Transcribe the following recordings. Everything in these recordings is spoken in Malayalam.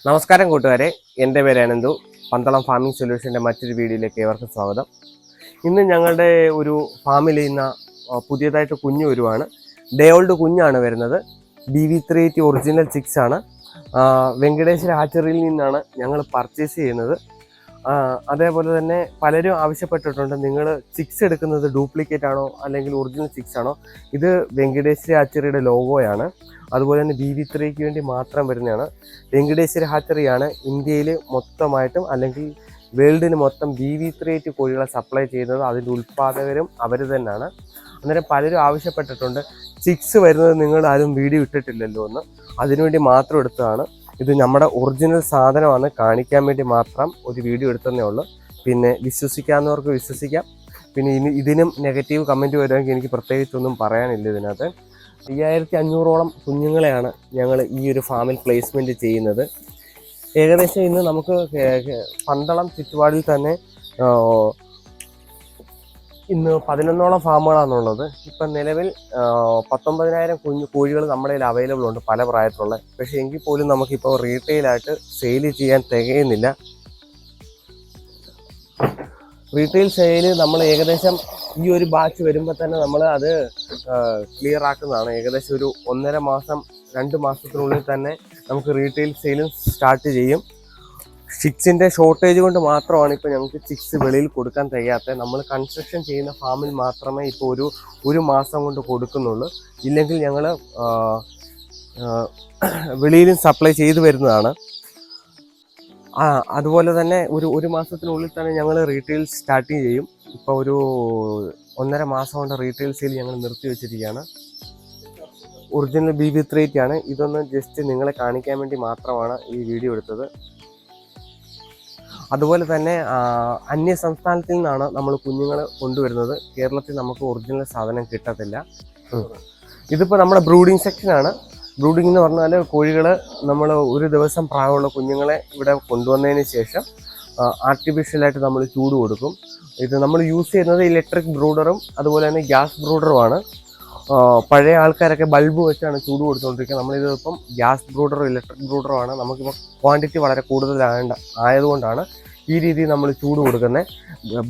നമസ്കാരം കൂട്ടുകാരെ. എന്റെ പേര് അനന്തു. പന്തളം ഫാമിംഗ് സൊല്യൂഷന്റെ മറ്റൊരു വീഡിയോയിലേക്ക് ഏവർക്കും സ്വാഗതം. ഇന്ന് ഞങ്ങളുടെ ഒരു ഫാമിൽ ഇന്ന് പുതിയതായിട്ട് കുഞ്ഞ് വരുവാണ്. ഡേ ഓൾഡ് കുഞ്ഞാണ് വരുന്നത്. B V three eighty original six ആണ്. വെങ്കടേശ്വര ഹാച്ചറിയിൽ നിന്നാണ് ഞങ്ങൾ പർച്ചേസ് ചെയ്യുന്നത്. അതേപോലെ തന്നെ പലരും ആവശ്യപ്പെട്ടിട്ടുണ്ട്. നിങ്ങൾ സിക്സ് എടുക്കുന്നത് ഡ്യൂപ്ലിക്കേറ്റ് ആണോ അല്ലെങ്കിൽ ഒറിജിനൽ സിക്സ് ആണോ? ഇത് വെങ്കടേശ്വര ആച്ചറിയുടെ ലോഗോയാണ് അതുപോലെ തന്നെ ബി വി ത്രീക്ക് വേണ്ടി മാത്രം വരുന്നതാണ്. വെങ്കടേശ്വര ഹാറ്ററിയാണ് ഇന്ത്യയിൽ മൊത്തമായിട്ടും അല്ലെങ്കിൽ വേൾഡിന് മൊത്തം ബി വി ത്രീ എയ്റ്റ് കോഴികളെ സപ്ലൈ ചെയ്യുന്നത്. അതിന്റെ ഉൽപ്പാദകരും അവർ തന്നെയാണ്. അന്നേരം പലരും ആവശ്യപ്പെട്ടിട്ടുണ്ട്. ചിക്സ് വരുന്നത് നിങ്ങൾ ആരും വീഡിയോ ഇട്ടിട്ടില്ലല്ലോ എന്ന്. അതിനുവേണ്ടി മാത്രം എടുത്തതാണ്. ഇത് നമ്മുടെ ഒറിജിനൽ സാധനമാണ്. കാണിക്കാൻ വേണ്ടി മാത്രം ഒരു വീഡിയോ എടുത്തതേ ഉള്ളൂ. പിന്നെ വിശ്വസിക്കാവുന്നവർക്ക് വിശ്വസിക്കാം. പിന്നെ ഇനി ഇതിനും നെഗറ്റീവ് കമന്റ് വരുമെങ്കിൽ എനിക്ക് പ്രത്യേകിച്ചൊന്നും പറയാനില്ല ഇതിനകത്ത്. അയ്യായിരത്തി അഞ്ഞൂറോളം കുഞ്ഞുങ്ങളെയാണ് ഞങ്ങൾ ഈ ഒരു ഫാമിൽ പ്ലേസ്മെന്റ് ചെയ്യുന്നത്. ഏകദേശം ഇന്ന് നമുക്ക് പന്തളം ചുറ്റുപാടിൽ തന്നെ ഇന്ന് പതിനൊന്നോളം ഫാമുകളാണുള്ളത്. ഇപ്പം നിലവിൽ പത്തൊമ്പതിനായിരം കുഞ്ഞു കോഴികൾ നമ്മുടെ കയ്യിൽ അവൈലബിൾ ഉണ്ട് പല പ്രായത്തിലുള്ള. പക്ഷേ എങ്കിൽ പോലും നമുക്കിപ്പോൾ റീറ്റെയിലായിട്ട് സെയിൽ ചെയ്യാൻ തികയുന്നില്ല. റീറ്റെയിൽ സെയിൽ നമ്മൾ ഏകദേശം ഈ ഒരു ബാച്ച് വരുമ്പോൾ തന്നെ നമ്മൾ അത് ക്ലിയർ ആക്കുന്നതാണ്. ഏകദേശം ഒരു ഒന്നര മാസം രണ്ട് മാസത്തിനുള്ളിൽ തന്നെ നമുക്ക് റീറ്റെയിൽ സെയിലും സ്റ്റാർട്ട് ചെയ്യും. ചിക്സിന്റെ ഷോർട്ടേജ് കൊണ്ട് മാത്രമാണ് ഇപ്പോൾ ഞങ്ങൾക്ക് ചിക്സ് വെളിയിൽ കൊടുക്കാൻ തയ്യാത്ത നമ്മൾ കൺസ്ട്രക്ഷൻ ചെയ്യുന്ന ഫാമിൽ മാത്രമേ ഇപ്പോൾ ഒരു ഒരു മാസം കൊണ്ട് കൊടുക്കുന്നുള്ളൂ. ഇല്ലെങ്കിൽ ഞങ്ങൾ വെളിയിലും സപ്ലൈ ചെയ്തു വരുന്നതാണ്. അതുപോലെ തന്നെ ഒരു ഒരു മാസത്തിനുള്ളിൽ തന്നെ ഞങ്ങൾ റീറ്റെയിൽ സ്റ്റാർട്ട് ചെയ്യും. ഇപ്പോൾ ഒരു ഒന്നര മാസം കൊണ്ട് റീറ്റെയിൽ സെയിൽ ഞങ്ങൾ നിർത്തി വെച്ചിരിക്കുകയാണ്. ഒറിജിനൽ ബി ബി ത്രീ ആണ്. ഇതൊന്ന് ജസ്റ്റ് നിങ്ങളെ കാണിക്കാൻ വേണ്ടി മാത്രമാണ് ഈ വീഡിയോ എടുത്തത്. അതുപോലെ തന്നെ അന്യ സംസ്ഥാനത്തിൽ നിന്നാണ് നമ്മൾ കുഞ്ഞുങ്ങൾ കൊണ്ടുവരുന്നത്. കേരളത്തിൽ നമുക്ക് ഒറിജിനൽ സാധനം കിട്ടത്തില്ല. ഇതിപ്പോൾ നമ്മുടെ ബ്രൂഡിങ് സെക്ഷനാണ് ബ്രൂഡിംഗ് എന്ന് പറഞ്ഞാൽ കോഴികൾ നമ്മൾ ഒരു ദിവസം പ്രായമുള്ള കുഞ്ഞുങ്ങളെ ഇവിടെ കൊണ്ടുവന്നതിന് ശേഷം ആർട്ടിഫിഷ്യലായിട്ട് നമ്മൾ ചൂട് കൊടുക്കും. ഇത് നമ്മൾ യൂസ് ചെയ്യുന്നത് ഇലക്ട്രിക് ബ്രൂഡറും അതുപോലെ തന്നെ ഗ്യാസ് ബ്രൂഡറുമാണ്. പഴയ ആൾക്കാരൊക്കെ ബൾബ് വെച്ചാണ് ചൂട് കൊടുത്തുകൊണ്ടിരിക്കുക നമ്മളിത് ഇപ്പം ഗ്യാസ് ബ്രൂഡറും ഇലക്ട്രിക് ബ്രൂഡറുമാണ് നമുക്കിപ്പോൾ ക്വാണ്ടിറ്റി വളരെ കൂടുതലായ ആയതുകൊണ്ടാണ് ഈ രീതിയിൽ നമ്മൾ ചൂട് കൊടുക്കുന്നത്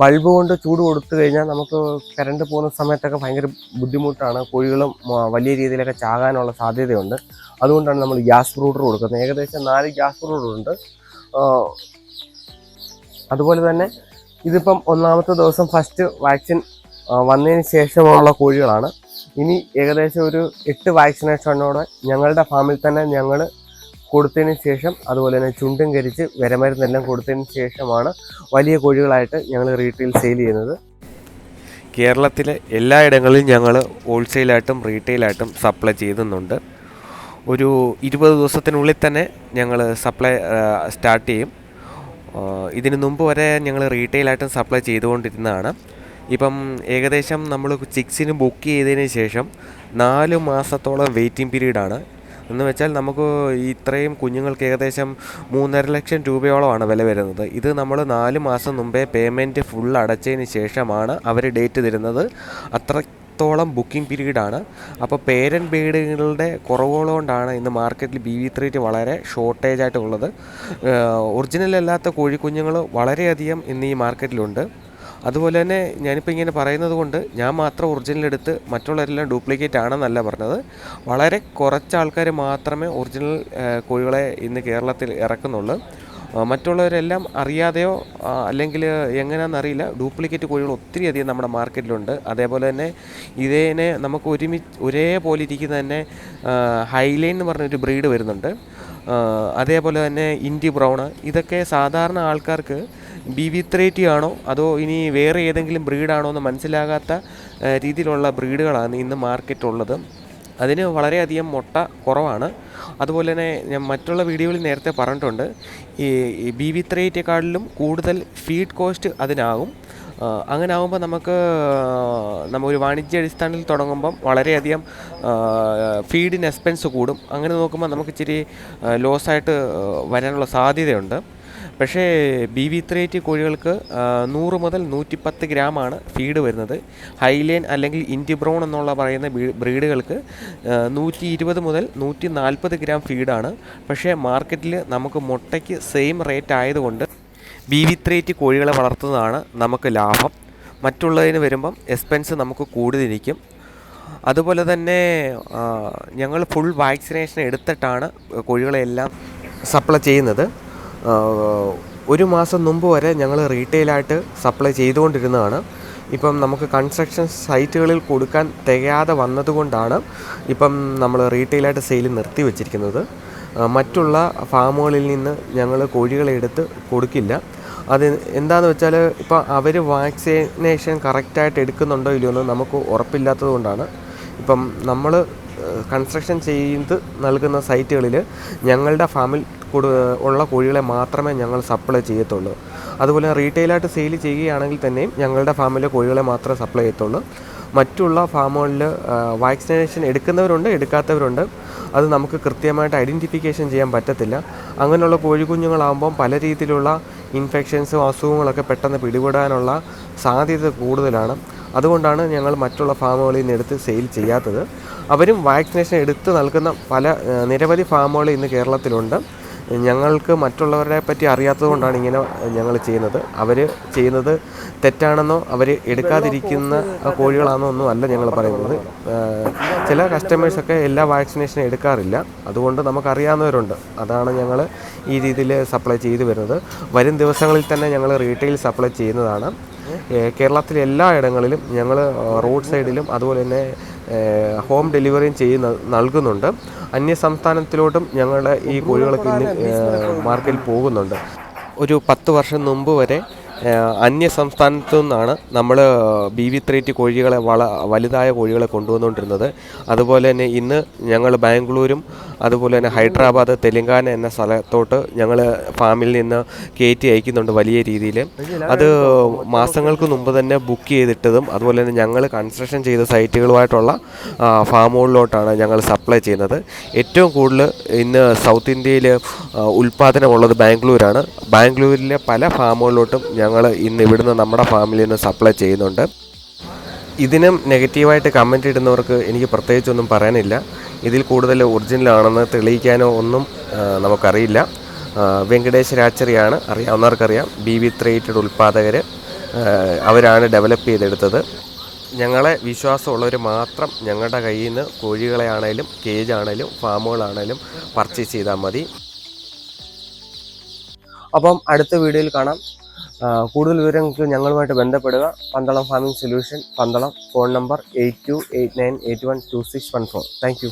ബൾബ് കൊണ്ട് ചൂട് കൊടുത്തു കഴിഞ്ഞാൽ നമുക്ക് കറണ്ട് പോകുന്ന സമയത്തൊക്കെ ഭയങ്കര ബുദ്ധിമുട്ടാണ്. കോഴികളും വലിയ രീതിയിലൊക്കെ ചാകാനുള്ള സാധ്യതയുണ്ട്. അതുകൊണ്ടാണ് നമ്മൾ ഗ്യാസ് ബ്രൂഡർ കൊടുക്കുന്നത്. ഏകദേശം നാല് ഗ്യാസ് ബ്രൂഡർ ഉണ്ട്. അതുപോലെ തന്നെ ഇതിപ്പം ഒന്നാമത്തെ ദിവസം ഫസ്റ്റ് വാക്സിൻ വന്നതിന് ശേഷമുള്ള കോഴികളാണ്. ഇനി ഏകദേശം ഒരു എട്ട് വാക്സിനേഷനോടെ ഞങ്ങളുടെ ഫാമിൽ തന്നെ ഞങ്ങൾ കൊടുത്തതിന് ശേഷം അതുപോലെ തന്നെ ചുണ്ടും കരിച്ച് വിരമരുന്നെല്ലാം കൊടുത്തതിന് ശേഷമാണ് വലിയ കോഴികളായിട്ട് ഞങ്ങൾ റീറ്റെയിൽ സെയിൽ ചെയ്യുന്നത്. കേരളത്തിലെ എല്ലായിടങ്ങളിലും ഞങ്ങൾ ഹോൾസെയിലായിട്ടും റീറ്റെയിലായിട്ടും സപ്ലൈ ചെയ്യുന്നുണ്ട്. ഒരു ഇരുപത് ദിവസത്തിനുള്ളിൽ തന്നെ ഞങ്ങൾ സപ്ലൈ സ്റ്റാർട്ട് ചെയ്യും. ഇതിനു മുമ്പ് വരെ ഞങ്ങൾ റീറ്റെയിലായിട്ടും സപ്ലൈ ചെയ്തുകൊണ്ടിരുന്നതാണ്. ഇപ്പം ഏകദേശം നമ്മൾ ചിക്സിന് ബുക്ക് ചെയ്തതിന് ശേഷം നാല് മാസത്തോളം വെയിറ്റിംഗ് പീരീഡാണ് എന്ന് വെച്ചാൽ നമുക്ക് ഇത്രയും കുഞ്ഞുങ്ങൾക്ക് ഏകദേശം മൂന്നര ലക്ഷം രൂപയോളമാണ് വില വരുന്നത്. ഇത് നമ്മൾ നാല് മാസം മുമ്പേ പേയ്മെന്റ് ഫുൾ അടച്ചതിന് ശേഷമാണ് അവർ ഡേറ്റ് തരുന്നത്. അത്ര ത്തോളം ബുക്കിംഗ് പീരീഡാണ് അപ്പോൾ പേരൻ ബേഡുകളുടെ കുറവുകളുകൊണ്ടാണ് ഇന്ന് മാർക്കറ്റിൽ ബി വി ത്രീറ്റ് വളരെ ഷോർട്ടേജ് ആയിട്ടുള്ളത്. ഒറിജിനൽ അല്ലാത്ത കോഴിക്കുഞ്ഞുങ്ങൾ വളരെയധികം ഇന്ന് ഈ മാർക്കറ്റിലുണ്ട് അതുപോലെ തന്നെ ഞാനിപ്പോൾ ഇങ്ങനെ പറയുന്നത് കൊണ്ട് ഞാൻ മാത്രം ഒറിജിനൽ എടുത്ത് മറ്റുള്ളവരെല്ലാം ഡ്യൂപ്ലിക്കേറ്റ് ആണെന്നല്ല പറഞ്ഞത്. വളരെ കുറച്ച് ആൾക്കാർ മാത്രമേ ഒറിജിനൽ കോഴികളെ ഇന്ന് കേരളത്തിൽ ഇറക്കുന്നുള്ളൂ. മറ്റുള്ളവരെല്ലാം അറിയാതെയോ അല്ലെങ്കിൽ എങ്ങനെയാണെന്നറിയില്ല ഡ്യൂപ്ലിക്കേറ്റ് കോഴികൾ ഒത്തിരി അധികം നമ്മുടെ മാർക്കറ്റിലുണ്ട്. അതേപോലെ തന്നെ ഇതിനെ നമുക്ക് ഒരുമിച്ച് ഒരേപോലെ ഇരിക്കുന്ന തന്നെ ഹൈലൈൻ എന്ന് പറഞ്ഞൊരു ബ്രീഡ് വരുന്നുണ്ട്. അതേപോലെ തന്നെ ഇൻഡി ബ്രൗണ് ഇതൊക്കെ സാധാരണ ആൾക്കാർക്ക് ബി വി ത്രേറ്റി ആണോ അതോ ഇനി വേറെ ഏതെങ്കിലും ബ്രീഡാണോ എന്ന് മനസ്സിലാകാത്ത രീതിയിലുള്ള ബ്രീഡുകളാണ് ഇന്ന് മാർക്കറ്റുള്ളത് അതിന് വളരെയധികം മുട്ട കുറവാണ്. അതുപോലെ തന്നെ ഞാൻ മറ്റുള്ള വീഡിയോയിൽ നേരത്തെ പറഞ്ഞിട്ടുണ്ട് ഈ ബി വി ത്രേറ്റിയെക്കാളിലും കൂടുതൽ ഫീഡ് കോസ്റ്റ് അതിനാകും. അങ്ങനെ ആകുമ്പോൾ നമുക്ക് നമ്മൾ ഒരു വാണിജ്യ അടിസ്ഥാനത്തിൽ തുടങ്ങുമ്പം വളരെയധികം ഫീഡിന് എക്സ്പെൻസ് കൂടും. അങ്ങനെ നോക്കുമ്പോൾ നമുക്ക് ഇച്ചിരി ലോസായിട്ട് വരാനുള്ള സാധ്യതയുണ്ട്. പക്ഷേ ബി വി ത്രീ എയ്റ്റി കോഴികൾക്ക് നൂറ് മുതൽ നൂറ്റിപ്പത്ത് ഗ്രാമാണ് ഫീഡ് വരുന്നത്. ഹൈലൈൻ അല്ലെങ്കിൽ ഇൻഡി ബ്രൗൺ എന്നുള്ള പറയുന്ന ബ്രീഡുകൾക്ക് നൂറ്റി ഇരുപത് മുതൽ നൂറ്റി നാൽപ്പത് ഗ്രാം ഫീഡാണ്. പക്ഷേ മാർക്കറ്റിൽ നമുക്ക് മുട്ടയ്ക്ക് സെയിം റേറ്റ് ആയതുകൊണ്ട് ബി വി ത്രീ കോഴികളെ വളർത്തുന്നതാണ് നമുക്ക് ലാഭം. മറ്റുള്ളതിന് വരുമ്പം എക്സ്പെൻസ് നമുക്ക് കൂടുതലിരിക്കും അതുപോലെ തന്നെ ഞങ്ങൾ ഫുൾ വാക്സിനേഷൻ എടുത്തിട്ടാണ് കോഴികളെല്ലാം സപ്ലൈ ചെയ്യുന്നത്. ഒരു മാസം മുമ്പ് വരെ ഞങ്ങൾ റീറ്റെയിലായിട്ട് സപ്ലൈ ചെയ്തുകൊണ്ടിരുന്നതാണ്. ഇപ്പം നമുക്ക് കൺസ്ട്രക്ഷൻ സൈറ്റുകളിൽ കൊടുക്കാൻ തികയാതെ വന്നതുകൊണ്ടാണ് ഇപ്പം നമ്മൾ റീറ്റെയിലായിട്ട് സെയിൽ നിർത്തി വച്ചിരിക്കുന്നത്. മറ്റുള്ള ഫാമുകളിൽ നിന്ന് ഞങ്ങൾ കോഴികളെ എടുത്ത് കൊടുക്കില്ല. അത് എന്താണെന്ന് വെച്ചാൽ ഇപ്പോൾ അവർ വാക്സിനേഷൻ കറക്റ്റായിട്ട് എടുക്കുന്നുണ്ടോ ഇല്ലയോ എന്ന് നമുക്ക് ഉറപ്പില്ലാത്തത് കൊണ്ടാണ്. ഇപ്പം നമ്മൾ കൺസ്ട്രക്ഷൻ ചെയ്ത് നൽകുന്ന സൈറ്റുകളിൽ ഞങ്ങളുടെ ഫാമിൽ കൊടു ഉള്ള കോഴികളെ മാത്രമേ ഞങ്ങൾ സപ്ലൈ ചെയ്യത്തുള്ളൂ. അതുപോലെ റീറ്റെയിലായിട്ട് സെയിൽ ചെയ്യുകയാണെങ്കിൽ തന്നെയും ഞങ്ങളുടെ ഫാമിലെ കോഴികളെ മാത്രമേ സപ്ലൈ ചെയ്യത്തുള്ളൂ. മറ്റുള്ള ഫാമുകളിൽ വാക്സിനേഷൻ എടുക്കുന്നവരുണ്ട് എടുക്കാത്തവരുണ്ട്. അത് നമുക്ക് കൃത്യമായിട്ട് ഐഡന്റിഫിക്കേഷൻ ചെയ്യാൻ പറ്റത്തില്ല. അങ്ങനെയുള്ള കോഴിക്കുഞ്ഞുങ്ങളാകുമ്പം പല രീതിയിലുള്ള ഇൻഫെക്ഷൻസും അസുഖങ്ങളൊക്കെ പെട്ടെന്ന് പിടിപെടാനുള്ള സാധ്യത കൂടുതലാണ്. അതുകൊണ്ടാണ് ഞങ്ങൾ മറ്റുള്ള ഫാമുകളിൽ നിന്ന് എടുത്ത് സെയിൽ ചെയ്യാത്തത്. അവരും വാക്സിനേഷൻ എടുത്ത് നൽകുന്ന പല നിരവധി ഫാമുകൾ ഇന്ന് കേരളത്തിലുണ്ട്. ഞങ്ങൾക്ക് മറ്റുള്ളവരെ പറ്റി അറിയാത്തത് കൊണ്ടാണ് ഇങ്ങനെ ഞങ്ങൾ ചെയ്യുന്നത്. അവർ ചെയ്യുന്നത് തെറ്റാണെന്നോ അവർ എടുക്കാതിരിക്കുന്ന കോഴികളാണോ ഒന്നും അല്ല ഞങ്ങൾ പറയുന്നത്. ചില കസ്റ്റമേഴ്സൊക്കെ എല്ലാ വാക്സിനേഷനും എടുക്കാറില്ല. അതുകൊണ്ട് നമുക്കറിയാവുന്നവരുണ്ട്. അതാണ് ഞങ്ങൾ ഈ രീതിയിൽ സപ്ലൈ ചെയ്തു വരുന്നത്. വരും ദിവസങ്ങളിൽ തന്നെ ഞങ്ങൾ റീറ്റെയിൽ സപ്ലൈ ചെയ്യുന്നതാണ്. കേരളത്തിലെ എല്ലാ ഇടങ്ങളിലും ഞങ്ങൾ റോഡ് സൈഡിലും അതുപോലെ തന്നെ ഹോം ഡെലിവറിയും ചെയ്യുന്ന നൽകുന്നുണ്ട്. അന്യ സംസ്ഥാനത്തിലോട്ടും ഞങ്ങളുടെ ഈ കോഴികളൊക്കെ ഇന്ന് മാർക്കറ്റിൽ പോകുന്നുണ്ട്. ഒരു പത്ത് വർഷം മുമ്പ് വരെ അന്യ സംസ്ഥാനത്തു നിന്നാണ് നമ്മൾ ബി വി ത്രീറ്റ് കോഴികളെ വള വലുതായ കോഴികളെ കൊണ്ടുവന്നുകൊണ്ടിരുന്നത്. അതുപോലെ തന്നെ ഇന്ന് ഞങ്ങൾ ബാംഗ്ലൂരും അതുപോലെ തന്നെ ഹൈദരാബാദ് തെലങ്കാന എന്ന സ്ഥലത്തോട്ട് ഞങ്ങൾ ഫാമിൽ നിന്ന് കയറ്റി അയക്കുന്നുണ്ട് വലിയ രീതിയിൽ അത് മാസങ്ങൾക്ക് മുമ്പ് തന്നെ ബുക്ക് ചെയ്തിട്ടതും അതുപോലെ തന്നെ ഞങ്ങൾ കൺസ്ട്രക്ഷൻ ചെയ്ത സൈറ്റുകളുമായിട്ടുള്ള ഫാമുകളിലോട്ടാണ് ഞങ്ങൾ സപ്ലൈ ചെയ്യുന്നത്. ഏറ്റവും കൂടുതൽ ഇന്ന് സൗത്ത് ഇന്ത്യയിൽ ഉൽപ്പാദനമുള്ളത് ബാംഗ്ലൂരാണ്. ബാംഗ്ലൂരിലെ പല ഫാമുകളിലോട്ടും ഞങ്ങൾ ഇന്ന് ഇവിടുന്ന് നമ്മുടെ ഫാമിലിയിൽ നിന്ന് സപ്ലൈ ചെയ്യുന്നുണ്ട്. ഇതിനും നെഗറ്റീവായിട്ട് കമന്റ് ഇടുന്നവർക്ക് എനിക്ക് പ്രത്യേകിച്ചൊന്നും പറയാനില്ല. ഇതിൽ കൂടുതൽ ഒറിജിനലാണെന്ന് തെളിയിക്കാനോ ഒന്നും നമുക്കറിയില്ല. വെങ്കടേശ് രാച്ചറിയാണ് അറിയാവുന്നവർക്കറിയാം. ബി വി ത്രേറ്റഡ് ഉൽപ്പാദകർ അവരാണ് ഡെവലപ്പ് ചെയ്തെടുത്തത്. ഞങ്ങളെ വിശ്വാസമുള്ളവർ മാത്രം ഞങ്ങളുടെ കയ്യിൽ നിന്ന് കോഴികളെ ആണേലും കേജ് ആണേലും ഫാമുകളാണേലും പർച്ചേസ് ചെയ്താൽ മതി. അപ്പം അടുത്ത വീഡിയോയിൽ കാണാം. കൂടുതൽ വിവരങ്ങൾക്ക് ഞങ്ങളുമായിട്ട് ബന്ധപ്പെടുക. Pandalam farming solution Pandalam phone number eight two eight nine eight one two six one four. Thank you.